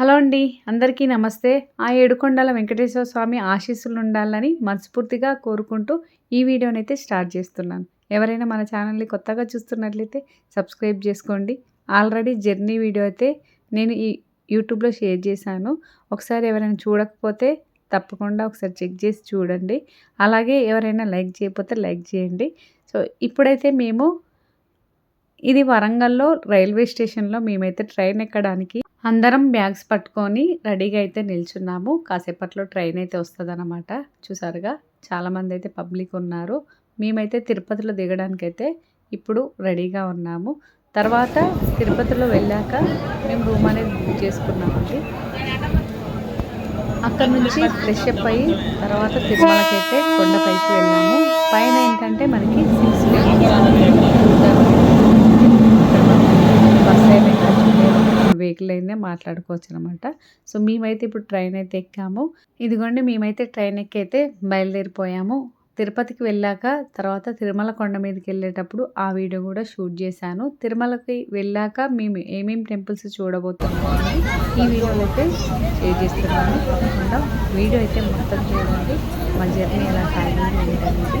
Hello అండి అందరికీ నమస్తే. ఆ ఏడుకొండల వెంకటేశ్వర స్వామి ఆశీస్సులు ఉండాలని మనస్ఫూర్తిగా కోరుకుంటూ ఈ వీడియోనైతే స్టార్ట్ చేస్తున్నాను. ఎవరైనా మన ఛానల్ని కొత్తగా చూస్తున్నట్లయితే సబ్స్క్రైబ్ చేసుకోండి. ఆల్రెడీ జర్నీ వీడియో అయితే నేను ఈ యూట్యూబ్లో షేర్ చేశాను. ఒకసారి ఎవరైనా చూడకపోతే తప్పకుండా ఒకసారి చెక్ చేసి చూడండి. అలాగే ఎవరైనా లైక్ చేయకపోతే లైక్ చేయండి. సో ఇప్పుడైతే మేము ఇది వరంగల్లో రైల్వే స్టేషన్లో మేమైతే ట్రైన్ ఎక్కడానికి అందరం బ్యాగ్స్ పట్టుకొని రెడీగా అయితే నిల్చున్నాము. కాసేపట్లో ట్రైన్ అయితే వస్తుందన్నమాట. చూసారుగా చాలామంది అయితే పబ్లిక్ ఉన్నారు. మేమైతే తిరుపతిలో దిగడానికైతే ఇప్పుడు రెడీగా ఉన్నాము. తర్వాత తిరుపతిలో వెళ్ళాక మేము రూమ్ అనేది బుక్ చేసుకున్నామండి. అక్కడ నుంచి ఫ్రెష్ అప్ అయ్యి తర్వాత తిరుమలకైతే కొండపైకి వెళ్ళాము. పైన ఏంటంటే మనకి సిక్స్ బస్ అయినా వెహికల్ అయినా మాట్లాడుకోవచ్చు అనమాట సో మేమైతే ఇప్పుడు ట్రైన్ అయితే ఎక్కాము. ఇదిగోండి మేమైతే ట్రైన్ ఎక్కి అయితే బయలుదేరిపోయాము. తిరుపతికి వెళ్ళాక తర్వాత తిరుమల కొండ మీదకి వెళ్ళేటప్పుడు ఆ వీడియో కూడా షూట్ చేశాను. తిరుమలకి వెళ్ళాక మేము ఏమేమి టెంపుల్స్ చూడబోతున్నాము అని ఈ వీడియోలు అయితే షేర్ చేస్తున్నాను. తప్పకుండా వీడియో అయితే మొత్తం చూడండి. మా జర్నీ ఎలా సాగింది ఏంటనేది.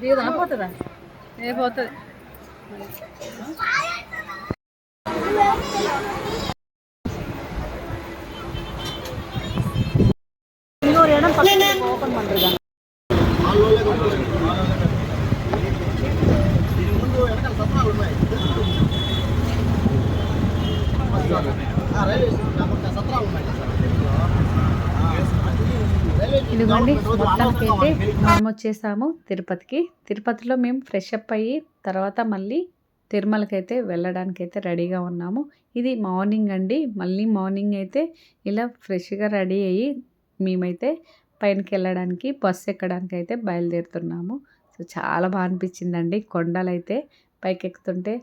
దిగుదా పోతుందా ఏ పోతుంది இன்னொரு இடம் பக்கத்துல ஓப்பன் பண்ணிருக்காங்க ఇదిగోండి మొత్తానికైతే మేము వచ్చేసాము తిరుపతికి. తిరుపతిలో మేము ఫ్రెష్ అప్ అయ్యి తర్వాత మళ్ళీ తిరుమలకైతే అయితే రెడీగా ఉన్నాము. ఇది మార్నింగ్ అండి. మళ్ళీ మార్నింగ్ అయితే ఇలా ఫ్రెష్గా రెడీ అయ్యి మేమైతే పైనకి వెళ్ళడానికి బస్సు ఎక్కడానికి అయితే బయలుదేరుతున్నాము. సో చాలా బాగా అనిపించిందండి. కొండలైతే పైకి ఎక్కుతుంటే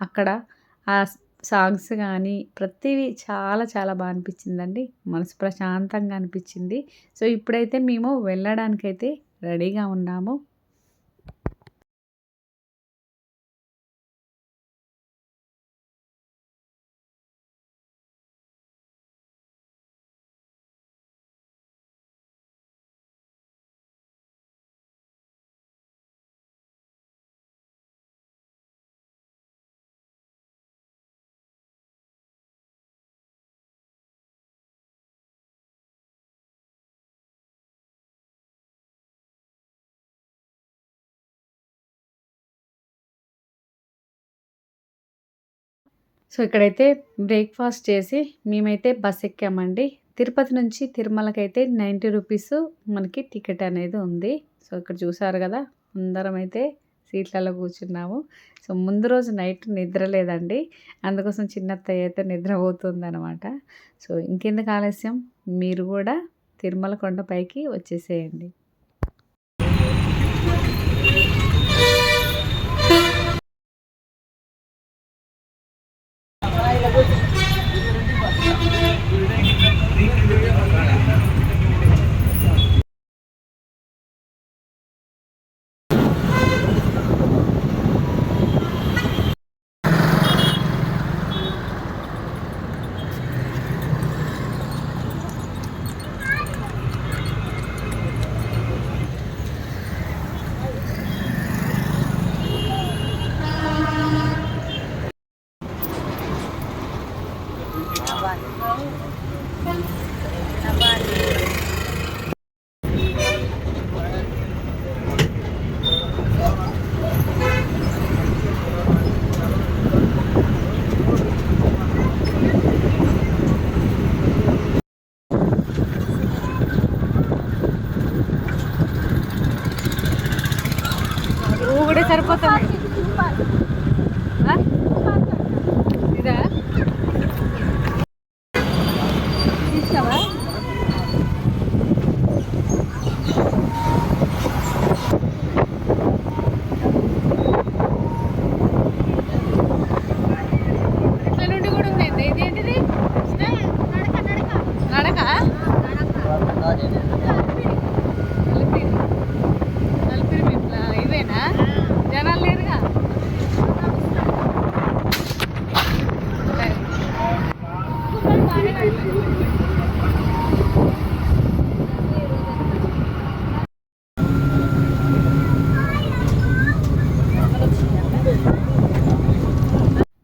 అక్కడ ఆ సాంగ్స్ కానీ ప్రతివి చాలా చాలా బాగా అనిపించిందండి. మనసు ప్రశాంతంగా అనిపించింది. సో ఇప్పుడైతే మేము వెళ్ళడానికైతే రెడీగా ఉన్నాము. సో ఇక్కడైతే బ్రేక్ఫాస్ట్ చేసి మేమైతే బస్ ఎక్కామండి. తిరుపతి నుంచి తిరుమలకైతే నైంటీ రూపీస్ మనకి టికెట్ అనేది ఉంది. సో ఇక్కడ చూసారు కదా అందరం అయితే సీట్లలో కూర్చున్నాము. సో ముందు రోజు నైట్ నిద్ర లేదండి అందుకోసం చిన్నత్తయ్య అయితే నిద్రపోతుంది అనమాట సో ఇంకెందుకు ఆలస్యం? మీరు కూడా తిరుమల కొండపైకి వచ్చేసేయండి.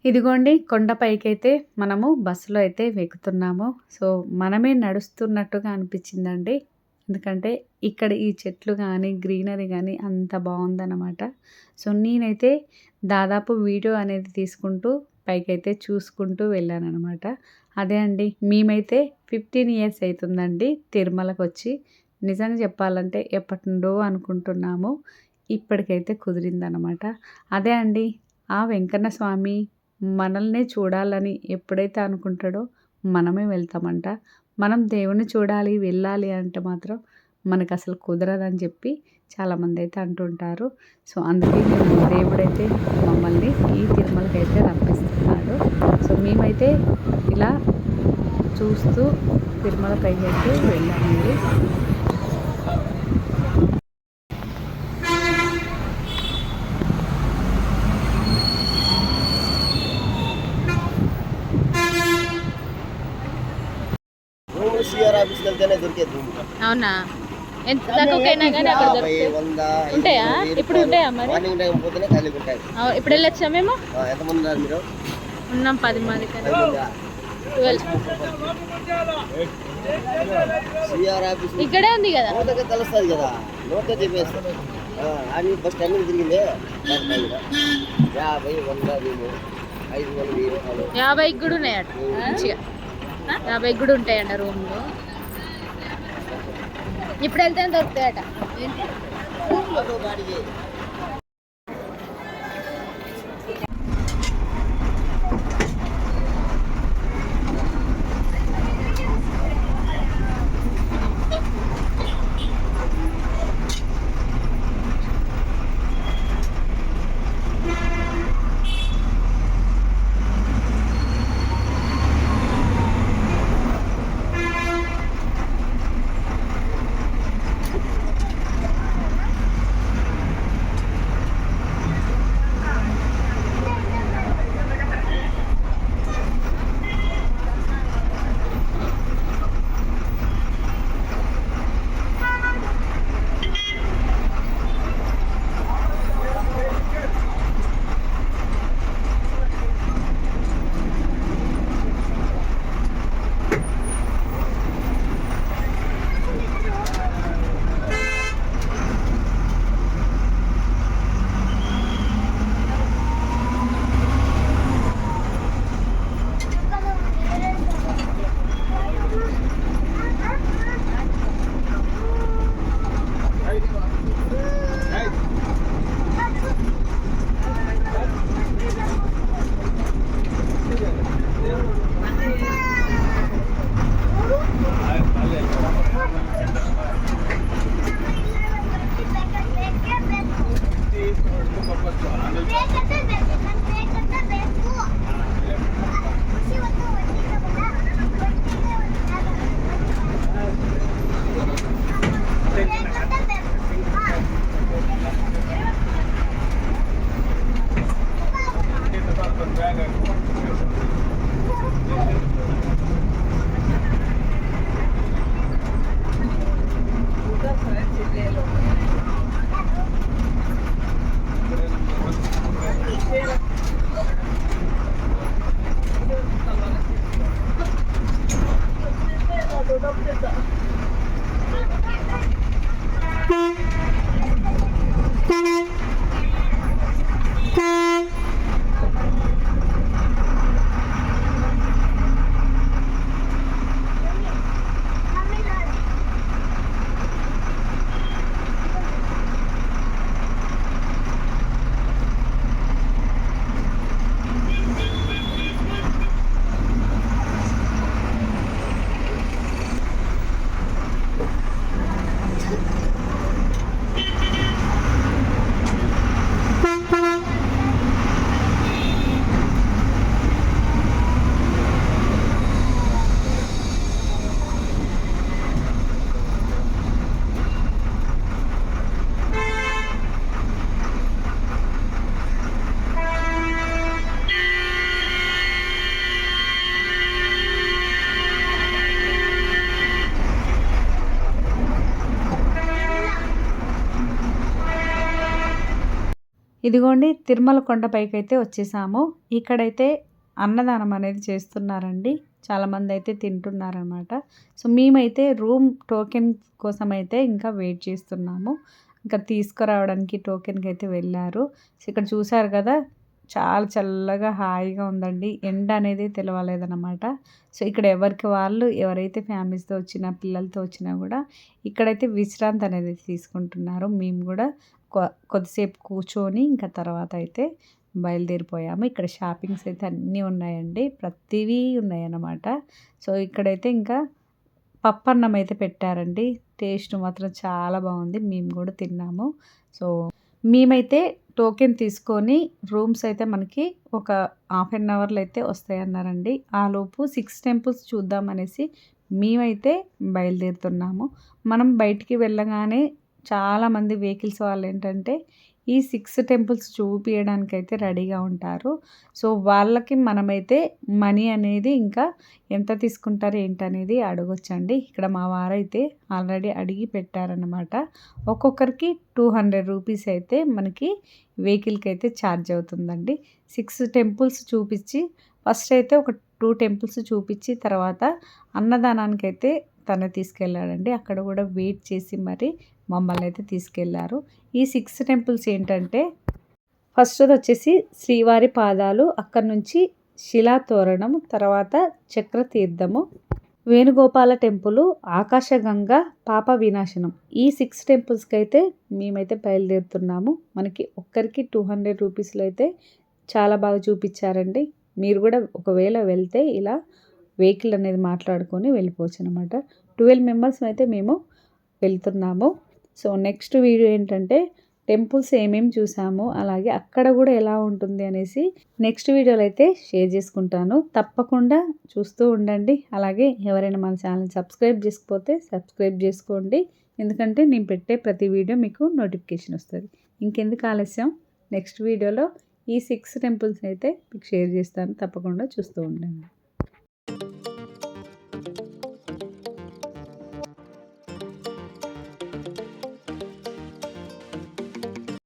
ఇదిగోండి కొండపైకి అయితే మనము బస్సులో అయితే ఎక్కుతున్నాము. సో మనమే నడుస్తున్నట్టుగా అనిపించిందండి. ఎందుకంటే ఇక్కడ ఈ చెట్లు కానీ గ్రీనరీ కానీ అంత బాగుందన్నమాట. సో నేనైతే దాదాపు వీడియో అనేది తీసుకుంటూ పైకైతే చూసుకుంటూ వెళ్ళానమాట అదే అండి మేమైతే ఫిఫ్టీన్ ఇయర్స్ అవుతుందండి తిరుమలకు వచ్చి నిజంగా చెప్పాలంటే ఎప్పటి నుండో అనుకుంటున్నాము. ఇప్పటికైతే కుదిరిందనమాట అదే అండి ఆ వెంకన్న స్వామి మనల్నే చూడాలని ఎప్పుడైతే అనుకుంటాడో మనమే వెళ్తామంట. మనం దేవుని చూడాలి వెళ్ళాలి అంటే మాత్రం మనకు అసలు కుదరదని చెప్పి చాలామంది అయితే అంటుంటారు. సో అందుకే మేము దేవుడైతే మమ్మల్ని ఈ తిరుమలకి అయితే రప్పిస్తున్నాడు. సో మేమైతే ఇలా చూస్తూ తిరుమలకి పైకి అయితే వెళ్ళామండి. అవునా? ఎంత తక్కువకైనా కానీ అక్కడ దొరుకుతాయి. ఉంటాయా? ఇప్పుడు. ఉంటాయా మరి? ఇప్పుడు వెళ్ళొచ్చా మేము? ఉన్నాం పది మంది కానీ? ట్వెల్వ్. ఇక్కడే ఉంది కదా? తెలుస్తుంది కదా. నోటే చెప్పేస్తారు అని బస్ స్టాండ్ తిరిగిందే? యాభై వంద వెయ్యి ఐదు వందలు యాభైకి కూడా ఉన్నాయట. మంచిగా. యాభైకి కూడా ఉంటాయంట రూమ్లో. ఇప్పుడు వెళ్తే దొరుకుతాయట? ఇదిగోండి తిరుమల కొండపైకి అయితే వచ్చేసాము. ఇక్కడైతే అన్నదానం అనేది చేస్తున్నారండి. చాలామంది అయితే తింటున్నారనమాట సో మేమైతే రూమ్ టోకెన్ కోసం అయితే ఇంకా వెయిట్ చేస్తున్నాము. ఇంకా తీసుకురావడానికి టోకెన్కి అయితే వెళ్ళారు. సో ఇక్కడ చూసారు కదా చాలా చల్లగా హాయిగా ఉందండి. ఎండ అనేది తెలవలేదన్నమాట. సో ఇక్కడ ఎవరికి వాళ్ళు ఎవరైతే ఫ్యామిలీస్తో వచ్చినా పిల్లలతో వచ్చినా కూడా ఇక్కడైతే విశ్రాంతి అనేది తీసుకుంటున్నారు. మేము కూడా కొద్దిసేపు కూర్చొని ఇంకా తర్వాత అయితే బయలుదేరిపోయాము. ఇక్కడ షాపింగ్స్ అయితే అన్నీ ఉన్నాయండి. ప్రతివీ ఉన్నాయన్నమాట. సో ఇక్కడైతే ఇంకా పప్పన్నం అయితే పెట్టారండి. టేస్ట్ మాత్రం చాలా బాగుంది. మేము కూడా తిన్నాము. సో మేమైతే టోకెన్ తీసుకొని రూమ్స్ అయితే మనకి ఒక హాఫ్ అన్ అవర్లో అయితే వస్తాయన్నారండి. ఆలోపు ఆ లోపు సిక్స్ టెంపుల్స్ చూద్దామనేసి మేమైతే బయలుదేరుతున్నాము. మనం బయటికి వెళ్ళగానే చాలామంది వెహికల్స్ వాళ్ళు ఏంటంటే ఈ సిక్స్ టెంపుల్స్ చూపించడానికి అయితే రెడీగా ఉంటారు. సో వాళ్ళకి మనమైతే మనీ అనేది ఇంకా ఎంత తీసుకుంటారు ఏంటనేది అడగొచ్చండి. ఇక్కడ మా వారైతే ఆల్రెడీ అడిగి పెట్టారనమాట ఒక్కొక్కరికి టూ హండ్రెడ్ రూపీస్ అయితే మనకి వెహికల్కి అయితే ఛార్జ్ అవుతుందండి. సిక్స్ టెంపుల్స్ చూపించి ఫస్ట్ అయితే ఒక టూ టెంపుల్స్ చూపించి తర్వాత అన్నదానానికి అయితే తను తీసుకెళ్ళాడండి. అక్కడ కూడా వెయిట్ చేసి మరి మమ్మల్ని అయితే తీసుకెళ్ళారు. ఈ సిక్స్ టెంపుల్స్ ఏంటంటే ఫస్ట్ది వచ్చేసి శ్రీవారి పాదాలు అక్కడి నుంచి శిలా తోరణం తర్వాత చక్ర తీర్థము వేణుగోపాల టెంపుల్ ఆకాశగంగ పాప వినాశనం. ఈ సిక్స్ టెంపుల్స్కి అయితే మేమైతే బయలుదేరుతున్నాము. మనకి ఒక్కరికి టూ హండ్రెడ్ రూపీస్లో అయితే చాలా బాగా చూపించారండి. మీరు కూడా ఒకవేళ వెళ్తే ఇలా వెహికల్ అనేది మాట్లాడుకొని వెళ్ళిపోవచ్చు అనమాట ట్వెల్వ్ మెంబర్స్ అయితే మేము వెళ్తున్నాము. సో నెక్స్ట్ వీడియో ఏంటంటే టెంపుల్స్ ఏమేమి చూసాము అలాగే అక్కడ కూడా ఎలా ఉంటుంది అనేసి నెక్స్ట్ వీడియోలో అయితే షేర్ చేసుకుంటాను. తప్పకుండా చూస్తూ ఉండండి. అలాగే ఎవరైనా మన ఛానల్ సబ్స్క్రైబ్ చేసుకోకపోతే సబ్స్క్రైబ్ చేసుకోండి. ఎందుకంటే నేను పెట్టే ప్రతి వీడియో మీకు నోటిఫికేషన్ వస్తుంది. ఇంకెందుకు ఆలస్యం? నెక్స్ట్ వీడియోలో ఈ సిక్స్ టెంపుల్స్ అయితే మీకు షేర్ చేస్తాను. తప్పకుండా చూస్తూ ఉండండి.